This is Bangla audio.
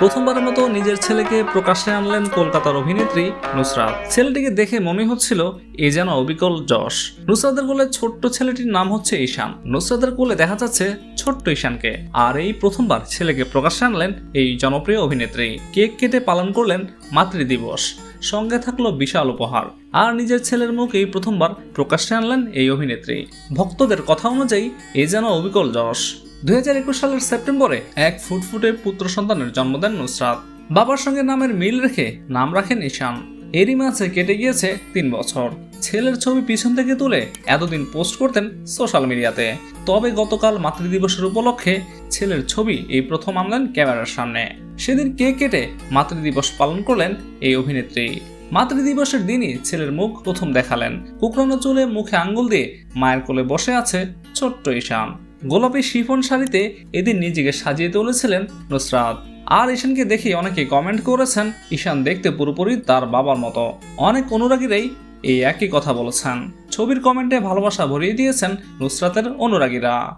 প্রথমবারের মতো নিজের ছেলেকে প্রকাশ্যে আনলেন কলকাতার অভিনেত্রী নুসরাত। ছেলেটিকে দেখে মনে হচ্ছিল এ যেন অবিকল যশ। নুসরাতের কোলে ছোট্ট ছেলেটির নাম হচ্ছে ঈশান। নুসরাতের কোলে দেখা যাচ্ছে ছোট্ট ঈশানকে। আর এই প্রথমবার ছেলেকে প্রকাশ্যে আনলেন এই জনপ্রিয় অভিনেত্রী। কেক কেটে পালন করলেন মাতৃদিবস। সঙ্গে থাকল বিশাল উপহার। আর নিজের ছেলের মুখ এই প্রথমবার প্রকাশ্যে আনলেন এই অভিনেত্রী। ভক্তদের কথা অনুযায়ী এ যেন অবিকল যশ। দুই হাজার একুশ সালের সেপ্টেম্বরে এক ফুটফুটে পুত্র সন্তানের জন্ম দেন নুসরাত। বাবার সঙ্গে নামের মিল রেখে নাম রাখেন ঈশান। এরই মাঝে কেটে গিয়েছে তিন বছর। ছেলের ছবি পিছন থেকে তুলে এতদিন পোস্ট করতেন সোশ্যাল মিডিয়াতে। তবে গতকাল মাতৃদিবসের উপলক্ষে ছেলের ছবি এই প্রথম আনলেন ক্যামেরার সামনে। সেদিন কেক কেটে মাতৃদিবস পালন করলেন এই অভিনেত্রী। মাতৃদিবসের দিনই ছেলের মুখ প্রথম দেখালেন। কুকরানো চুলে মুখে আঙ্গুল দিয়ে মায়ের কোলে বসে আছে ছোট্ট ঈশান। গোলাপি শিফন শাড়িতে এদিন নিজেকে সাজিয়ে তুলেছিলেন নুসরাত। আর ঈশানকে দেখে অনেকে কমেন্ট করেছেন, ঈশান দেখতে পুরোপুরি তার বাবার মতো। অনেক অনুরাগীরাই এই একই কথা বলেছেন। ছবির কমেন্টে ভালোবাসা ভরিয়ে দিয়েছেন নুসরাতের অনুরাগীরা।